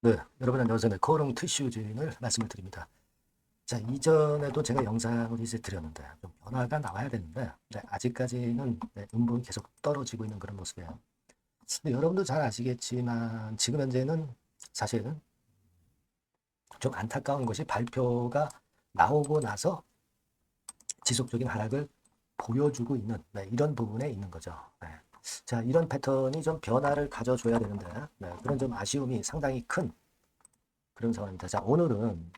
네, 여러분 안녕하세요. 코어롱 티슈진을 말씀을 드립니다. 자, 이전에도 제가 영상을 이제 드렸는데 좀 변화가 나와야 되는데 네, 아직까지는 네, 음봉이 계속 떨어지고 있는 그런 모습이에요. 근데 여러분도 잘 아시겠지만 지금 현재는 사실은 좀 안타까운 것이 발표가 나오고 나서 지속적인 하락을 보여주고 있는 네, 이런 부분에 있는 거죠. 네. 자, 이런 패턴이 좀 변화를 가져줘야 되는데 네, 그런 좀 아쉬움이 상당히 큰 그런 상황입니다. 자, 오늘은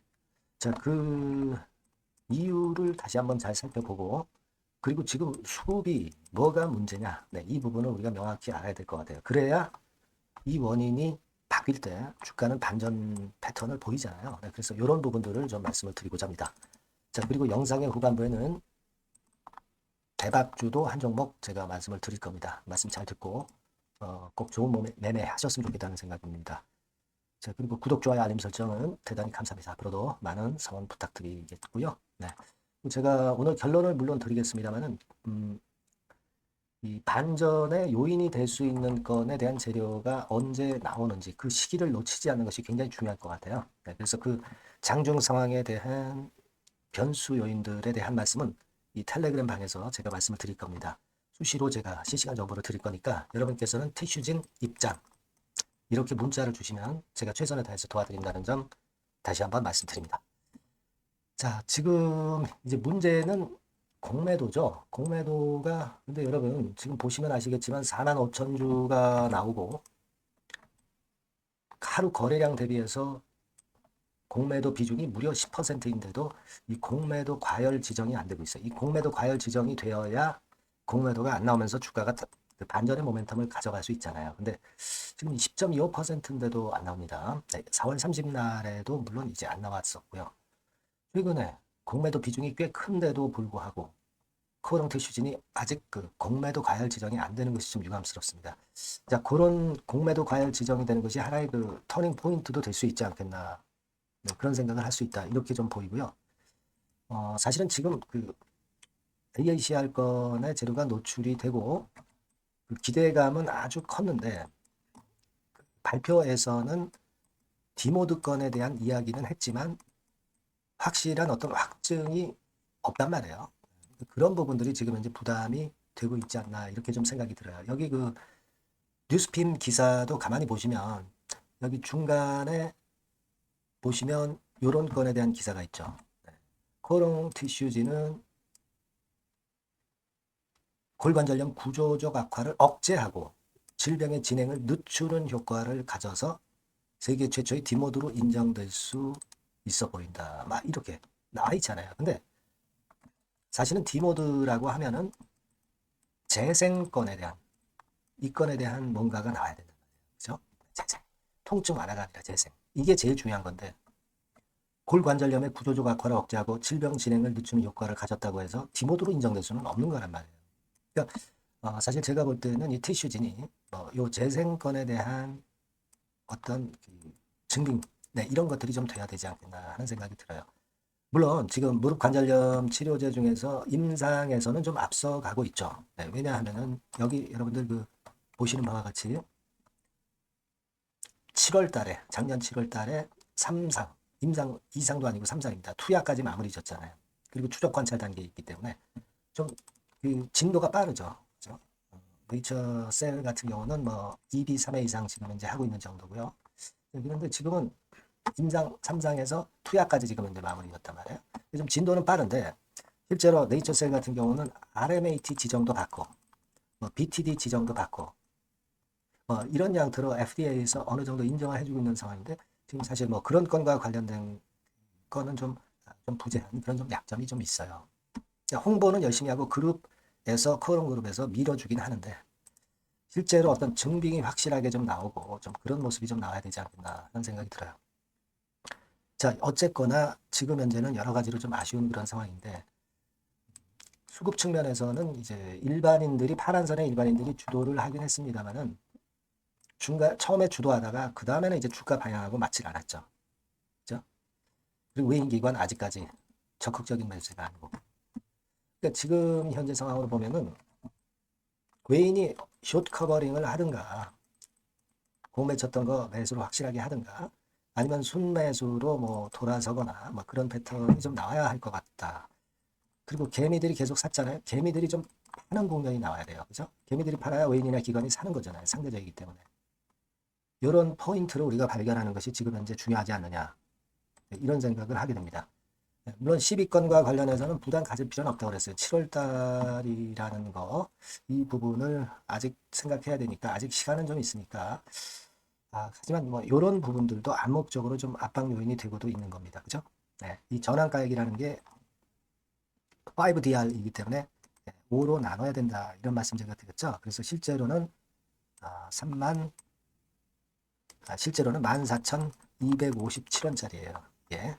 자, 그 이유를 다시 한번 잘 살펴보고 그리고 지금 수급이 뭐가 문제냐? 네, 이 부분을 우리가 명확히 알아야 될 것 같아요. 그래야 이 원인이 바뀔 때 주가는 반전 패턴을 보이잖아요. 네, 그래서 이런 부분들을 좀 말씀을 드리고자 합니다. 자, 그리고 영상의 후반부에는 대박주도 한 종목 제가 말씀을 드릴 겁니다. 말씀 잘 듣고 어, 꼭 좋은 몸에 매매 하셨으면 좋겠다는 생각입니다. 자, 그리고 구독, 좋아요, 알림 설정은 대단히 감사합니다. 앞으로도 많은 성원 부탁드리겠고요. 네. 제가 오늘 결론을 물론 드리겠습니다만은, 음, 이 반전의 요인이 될 수 있는 건에 대한 재료가 언제 나오는지 그 시기를 놓치지 않는 것이 굉장히 중요할 것 같아요. 네, 그래서 그 장중 상황에 대한 변수 요인들에 대한 말씀은 이 텔레그램 방에서 제가 말씀을 드릴 겁니다. 수시로 제가 실시간 정보를 드릴 거니까 여러분께서는 티슈진 입장 이렇게 문자를 주시면 제가 최선을 다해서 도와드린다는 점 다시 한번 말씀드립니다. 자, 지금 이제 문제는 공매도죠. 공매도가 근데 여러분 지금 보시면 아시겠지만 4만 5천 주가 나오고 하루 거래량 대비해서 공매도 비중이 무려 10%인데도 이 공매도 과열 지정이 안 되고 있어요. 이 공매도 과열 지정이 되어야 공매도가 안 나오면서 주가가 그 반전의 모멘텀을 가져갈 수 있잖아요. 근데 지금 10.25%인데도 안 나옵니다. 네, 4월 30날에도 물론 이제 안 나왔었고요. 최근에 공매도 비중이 꽤 큰데도 불구하고 코어롱 테슈진이 아직 그 공매도 과열 지정이 안 되는 것이 좀 유감스럽습니다. 자, 그런 공매도 과열 지정이 되는 것이 하나의 그 터닝 포인트도 될 수 있지 않겠나. 네, 그런 생각을 할 수 있다. 이렇게 좀 보이고요. 어, 사실은 지금 그 AACR 건의 재료가 노출이 되고 그 기대감은 아주 컸는데 발표에서는 디모드 건에 대한 이야기는 했지만 확실한 어떤 확증이 없단 말이에요. 그런 부분들이 지금 현재 부담이 되고 있지 않나 이렇게 좀 생각이 들어요. 여기 그 뉴스핌 기사도 가만히 보시면 여기 중간에 보시면 이런 건에 대한 기사가 있죠. 네. 코롱 티슈지는 골관절염 구조적 악화를 억제하고 질병의 진행을 늦추는 효과를 가져서 세계 최초의 디모드로 인정될 수 있어 보인다. 막 이렇게 나와 있잖아요. 근데 사실은 디모드라고 하면은 재생건에 대한 이 건에 대한 뭔가가 나와야 말이에요. 그죠? 재생. 통증 완화가 아니라 재생. 이게 제일 중요한 건데 골관절염의 구조적 악화를 억제하고 질병 진행을 늦추는 효과를 가졌다고 해서 디모드로 인정될 수는 없는 거란 말이에요. 그러니까 어, 사실 제가 볼 때는 이 티슈진이 어, 요 재생건에 대한 어떤 그 증빙 네, 이런 것들이 좀 돼야 되지 않겠나 하는 생각이 들어요. 물론 지금 무릎 관절염 치료제 중에서 임상에서는 좀 앞서가고 있죠. 네, 왜냐하면은 여기 여러분들 그 보시는 바와 같이 7월 달에 작년 7월 달에 3상 임상 2상도 아니고 3상입니다. 투약까지 마무리 졌잖아요. 그리고 추적 관찰 단계에 있기 때문에 좀 그 진도가 빠르죠. 그죠? 네이처 셀 같은 경우는 뭐 2B 3회 이상 지금 이제 하고 있는 정도고요. 그런데 지금은 임상 3상에서 투약까지 지금 이제 마무리였단 말이에요. 좀 진도는 빠른데 실제로 네이처셀 같은 경우는 RMAT 지정도 받고 뭐 BTD 지정도 받고 뭐 이런 양태로 FDA에서 어느 정도 인정을 해주고 있는 상황인데 지금 사실 뭐 그런 건과 관련된 거는 좀, 좀 부재한 그런 좀 약점이 좀 있어요. 홍보는 열심히 하고 그룹에서 커런 그룹에서 밀어주긴 하는데 실제로 어떤 증빙이 확실하게 좀 나오고 좀 그런 모습이 좀 나와야 되지 않겠나 하는 생각이 들어요. 자, 어쨌거나 지금 현재는 여러 가지로 좀 아쉬운 그런 상황인데 수급 측면에서는 이제 일반인들이 파란선의 일반인들이 주도를 하긴 했습니다만은 중간 처음에 주도하다가 그 다음에는 이제 주가 방향하고 맞질 않았죠. 그죠? 그리고 외인기관 아직까지 적극적인 매수가 아니고. 그러니까 지금 현재 상황으로 보면은 외인이 숏 커버링을 하든가 공매 쳤던 거 매수를 확실하게 하든가 아니면 순매수로 뭐 돌아서거나 뭐 그런 패턴이 좀 나와야 할 것 같다. 그리고 개미들이 계속 샀잖아요. 개미들이 좀 파는 국면이 나와야 돼요. 그죠? 개미들이 팔아야 외인이나 기관이 사는 거잖아요. 상대적이기 때문에. 이런 포인트를 우리가 발견하는 것이 지금 현재 중요하지 않느냐. 네, 이런 생각을 하게 됩니다. 네, 물론 12건과 관련해서는 부담 가질 필요는 없다고 그랬어요. 7월 달이라는 거, 이 부분을 아직 생각해야 되니까, 아직 시간은 좀 있으니까. 아, 하지만 뭐, 이런 부분들도 암묵적으로 좀 압박 요인이 되고도 있는 겁니다. 그죠? 네, 이 전환가액이라는 게 5DR이기 때문에 5로 나눠야 된다. 이런 말씀 제가 드렸죠. 그래서 실제로는 아, 3만, 아, 실제로는 14,257원짜리예요. 예.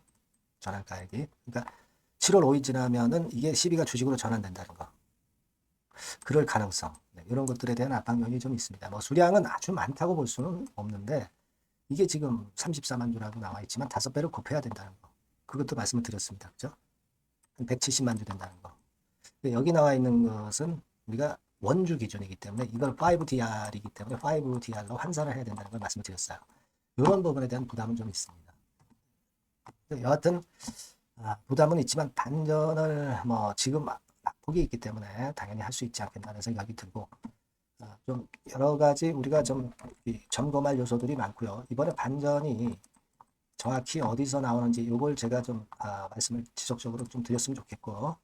전환가액이. 그러니까 7월 5일 지나면은 이게 12가 주식으로 전환된다는 거. 그럴 가능성. 네, 이런 것들에 대한 압박 요인이 좀 있습니다. 뭐 수량은 아주 많다고 볼 수는 없는데 이게 지금 34만 주라고 나와 있지만 다섯 배를 곱해야 된다는 거. 그것도 말씀을 드렸습니다. 그죠? 한 170만 주 된다는 거. 여기 나와 있는 것은 우리가 원주 기준이기 때문에 이걸 5DR이기 때문에 5DR로 환산을 해야 된다는 걸 말씀을 드렸어요. 이런 부분에 대한 부담은 좀 있습니다. 여하튼 아, 부담은 있지만 반전을 뭐 지금 낙폭이 있기 때문에 당연히 할 수 있지 않겠나는 생각이 들고 아, 좀 여러 가지 우리가 좀이 점검할 요소들이 많고요. 이번에 반전이 정확히 어디서 나오는지 이걸 제가 좀 아, 말씀을 지속적으로 좀 드렸으면 좋겠고 아,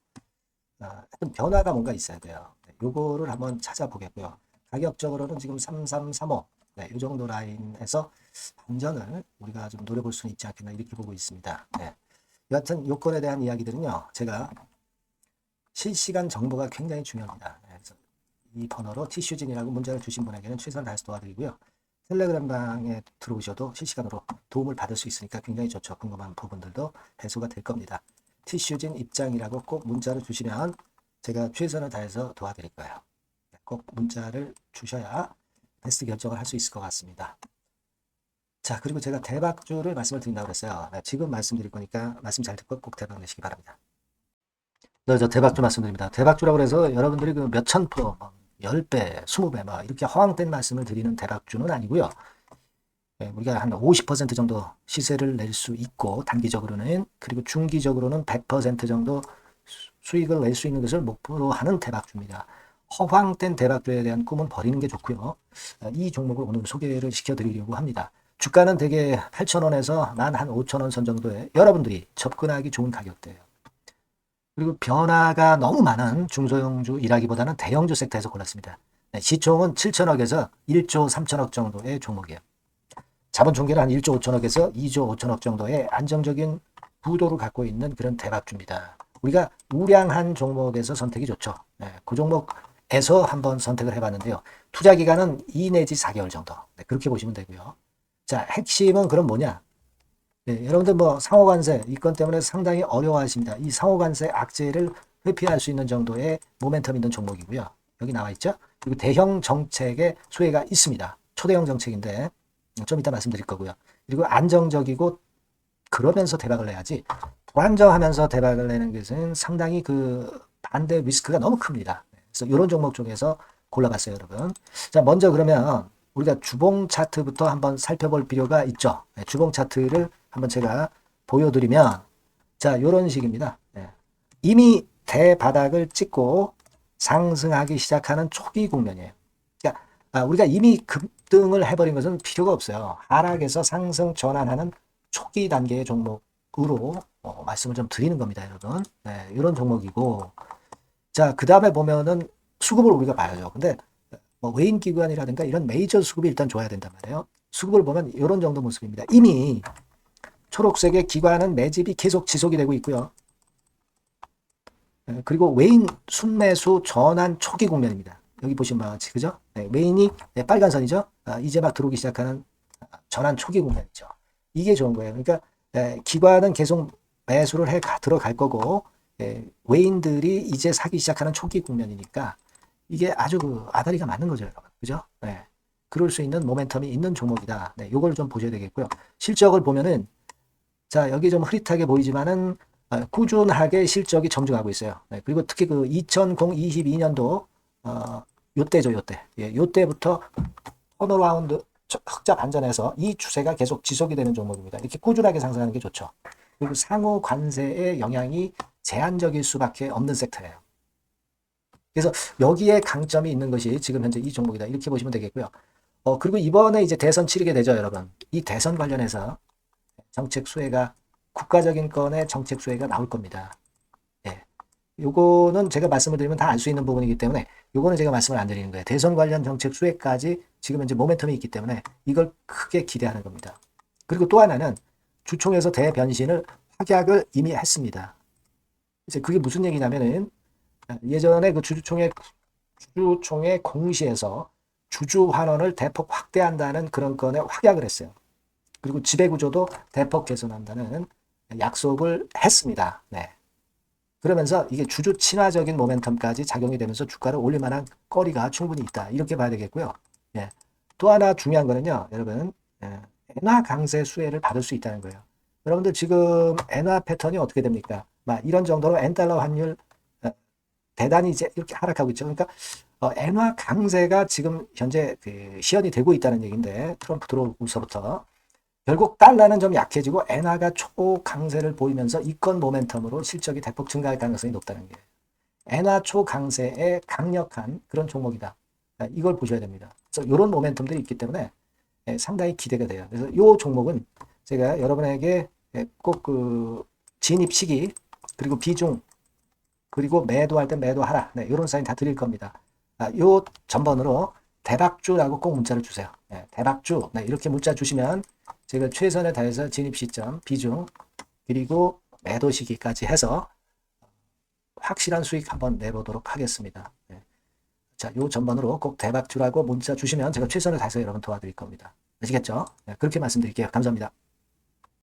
하여튼 변화가 뭔가 있어야 돼요. 네, 요거를 한번 찾아보겠고요. 가격적으로는 지금 3335, 네, 이 정도 라인에서 반전을 우리가 좀 노려볼 수는 있지 않겠나 이렇게 보고 있습니다. 네. 여하튼 요건에 대한 이야기들은요, 제가 실시간 정보가 굉장히 중요합니다. 네, 그래서 이 번호로 티슈진이라고 문자를 주신 분에게는 최선을 다해서 도와드리고요. 텔레그램 방에 들어오셔도 실시간으로 도움을 받을 수 있으니까 굉장히 좋죠. 궁금한 부분들도 해소가 될 겁니다. 티슈진 입장이라고 꼭 문자를 주시면 제가 최선을 다해서 도와드릴 거예요. 네, 꼭 문자를 주셔야 베스트 결정을 할 수 있을 것 같습니다. 자, 그리고 제가 대박주를 말씀을 드린다고 그랬어요. 네, 지금 말씀드릴 거니까 말씀 잘 듣고 꼭 대박 내시기 바랍니다. 네, 저 대박주 말씀드립니다. 대박주라고 해서 여러분들이 그 몇천 프로, 뭐 10배, 20배, 막 이렇게 허황된 말씀을 드리는 대박주는 아니고요. 예, 우리가 한 50% 정도 시세를 낼 수 있고 단기적으로는 그리고 중기적으로는 100% 정도 수- 수익을 낼 수 있는 것을 목표로 하는 대박주입니다. 허황된 대박주에 대한 꿈은 버리는 게 좋고요. 아, 이 종목을 오늘 소개를 시켜드리려고 합니다. 주가는 대개 8,000원에서 만한 5,000원 선 정도에 여러분들이 접근하기 좋은 가격대예요. 그리고 변화가 너무 많은 중소형주 일하기보다는 대형주 섹터에서 골랐습니다. 네, 시총은 7천억에서 1조 3천억 정도의 종목이에요. 자본 총계는 한 1조 5천억에서 2조 5천억 정도의 안정적인 부도를 갖고 있는 그런 대박주입니다. 우리가 우량한 종목에서 선택이 좋죠. 네, 그 종목에서 한번 선택을 해봤는데요. 투자 기간은 2 내지 4개월 정도. 네, 그렇게 보시면 되고요. 자, 핵심은 그럼 뭐냐? 네, 여러분들 뭐 상호관세 이건 때문에 상당히 어려워하십니다. 이 상호관세 악재를 회피할 수 있는 정도의 모멘텀 있는 종목이고요. 여기 나와 있죠. 그리고 대형 정책의 수혜가 있습니다. 초대형 정책인데 좀 이따 말씀드릴 거고요. 그리고 안정적이고 그러면서 대박을 내야지 불안정하면서 대박을 내는 것은 상당히 그 반대 리스크가 너무 큽니다. 그래서 이런 종목 중에서 골라봤어요, 여러분. 자, 먼저 그러면 우리가 주봉 차트부터 한번 살펴볼 필요가 있죠. 네, 주봉 차트를 한번 제가 보여드리면 자, 이런 식입니다. 네. 이미 대바닥을 찍고 상승하기 시작하는 초기 국면이에요. 그러니까 아, 우리가 이미 급등을 해버린 것은 필요가 없어요. 하락에서 상승 전환하는 초기 단계의 종목으로 어, 말씀을 좀 드리는 겁니다, 여러분. 네, 이런 종목이고 자, 그 다음에 보면은 수급을 우리가 봐야죠. 근데 뭐 외인 기관이라든가 이런 메이저 수급이 일단 좋아야 된단 말이에요. 수급을 보면 이런 정도 모습입니다. 이미 초록색의 기관은 매집이 계속 지속이 되고 있고요. 예, 그리고 외인 순매수 전환 초기 국면입니다. 여기 보시면 같이 그죠? 네, 외인이 네, 빨간 선이죠. 아, 이제 막 들어오기 시작하는 전환 초기 국면이죠. 이게 좋은 거예요. 그러니까 예, 기관은 계속 매수를 해 가- 들어갈 거고 예, 외인들이 이제 사기 시작하는 초기 국면이니까 이게 아주 그 아다리가 맞는 거죠, 여러분. 그죠? 네. 그럴 수 있는 모멘텀이 있는 종목이다. 네, 요걸 좀 보셔야 되겠고요. 실적을 보면은 자, 여기 좀 흐릿하게 보이지만은 아, 꾸준하게 실적이 점증하고 있어요. 네, 그리고 특히 그 2022년도 어, 요때죠, 요때. 예, 요때부터 턴어라운드 저- 흑자 반전해서 이 추세가 계속 지속이 되는 종목입니다. 이렇게 꾸준하게 상승하는 게 좋죠. 그리고 상호 관세의 영향이 제한적일 수밖에 없는 섹터예요. 그래서 여기에 강점이 있는 것이 지금 현재 이 종목이다. 이렇게 보시면 되겠고요. 어, 그리고 이번에 이제 대선 치르게 되죠, 여러분. 이 대선 관련해서 정책 수혜가 국가적인 건의 정책 수혜가 나올 겁니다. 예. 요거는 제가 말씀을 드리면 다 알 수 있는 부분이기 때문에 요거는 제가 말씀을 안 드리는 거예요. 대선 관련 정책 수혜까지 지금 현재 모멘텀이 있기 때문에 이걸 크게 기대하는 겁니다. 그리고 또 하나는 주총에서 대변신을 확약을 이미 했습니다. 이제 그게 무슨 얘기냐면은 예전에 그 주주총회 주주총회 공시에서 주주 환원을 대폭 확대한다는 그런 건에 확약을 했어요. 그리고 지배 구조도 대폭 개선한다는 약속을 했습니다. 네. 그러면서 이게 주주 친화적인 모멘텀까지 작용이 되면서 주가를 올릴 만한 거리가 충분히 있다. 이렇게 봐야 되겠고요. 예. 또 하나 중요한 거는요, 여러분, 예. 엔화 강세 수혜를 받을 수 있다는 거예요. 여러분들 지금 엔화 패턴이 어떻게 됩니까? 막 이런 정도로 엔 달러 환율 어, 대단히 이제 이렇게 하락하고 있죠. 그러니까 어, 엔화 강세가 지금 현재 그 시연이 되고 있다는 얘기인데 트럼프 들어오고서부터 결국 달러는 좀 약해지고 엔화가 초강세를 보이면서 이권 모멘텀으로 실적이 대폭 증가할 가능성이 높다는 게 엔화 초강세의 강력한 그런 종목이다. 아, 이걸 보셔야 됩니다. 그래서 이런 모멘텀들이 있기 때문에 예, 상당히 기대가 돼요. 그래서 이 종목은 제가 여러분에게 예, 꼭그 진입 시기 그리고 비중 그리고 매도할 때 매도하라 네, 이런 사인 다 드릴 겁니다. 아, 요 전번으로 대박주라고 꼭 문자를 주세요. 네, 대박주 네, 이렇게 문자 주시면 제가 최선을 다해서 진입 시점, 비중, 그리고 매도 시기까지 해서 확실한 수익 한번 내보도록 하겠습니다. 네. 자, 요 전번으로 꼭 대박주라고 문자 주시면 제가 최선을 다해서 여러분 도와드릴 겁니다. 아시겠죠? 네, 그렇게 말씀드릴게요. 감사합니다.